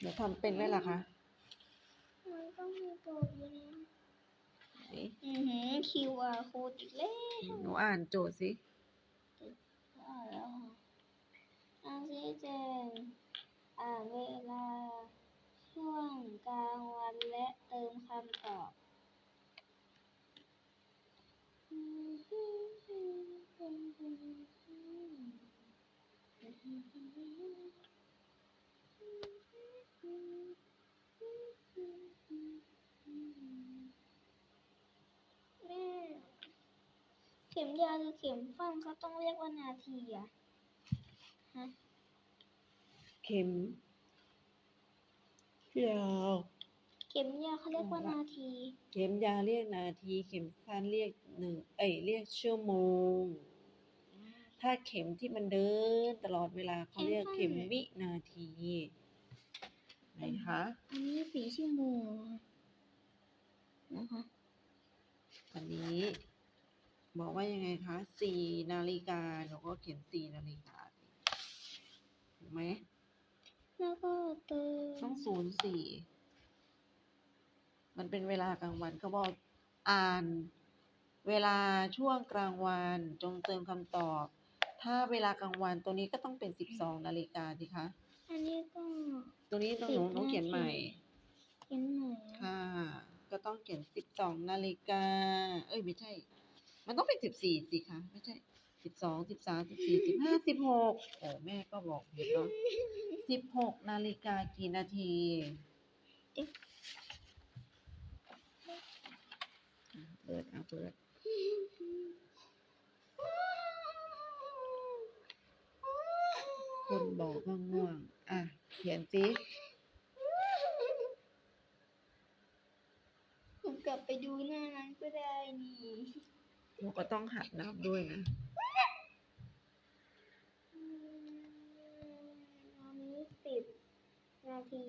เดี๋ยวทำเป็นไหมล่ะคะ มันต้องมีโจทย์อยู่แล้วไหนอือหือ QR code อีกแล้วหนูอ่านโจทย์สิ อ่านแล้วค่ะอาชี้แจงอ่านเวลาช่วงกลางวันและเติมคำตอบแม่ เข็มยาวหรือเข็มสั้นเขาต้องเรียกว่านาทีอะฮะเข็มยาวเข็มยาวเขาเรียกว่านาที เข็มยาวเรียกนาที เข็มสั้นเรียกหนึ่งเอ้ยเรียกชั่วโมง ถ้าเข็มที่มันเดินตลอดเวลาเขาเรียกเข็มวินาทีไหนคะอันนี้สี่ชั่วโมงนะคะอันนี้ บอกว่ายังไงคะสี่นาฬิกาหนูก็เขียนสี่นาฬิกาสิถูกไหมแล้วก็เติมต้องศูนย์สี่มันเป็นเวลากลางวันเขาบอกอ่าน เวลาช่วงกลางวัน จงเติมคำตอบ ถ้าเวลากลางวันตัวนี้ก็ต้องเป็นสิบสองนาฬิกาสิคะอันนี้ก็ตัวนี้ต้องหนู10ต้องเขียนใหม่เขียนใหม่ค่ะ ก็ต้องเขียนสิบสองนาฬิกา เอ้ยไม่ใช่ มันต้องเป็นสิบสี่สิคะไม่ใช่สิบสองสิบสามสิบสี่สิบห้าสิบหกโอ้แม่ก็บอกผิดเนาะสิบหกนาฬิกากี่นาทีเปิดเอาเปิดคนบอกว่าง่วง อะ เขียนสิผมกลับไปดูหน้านั้นก็ได้นี่ เราก็ต้องหัดนับด้วยนะอืมอันนี้สิบนาที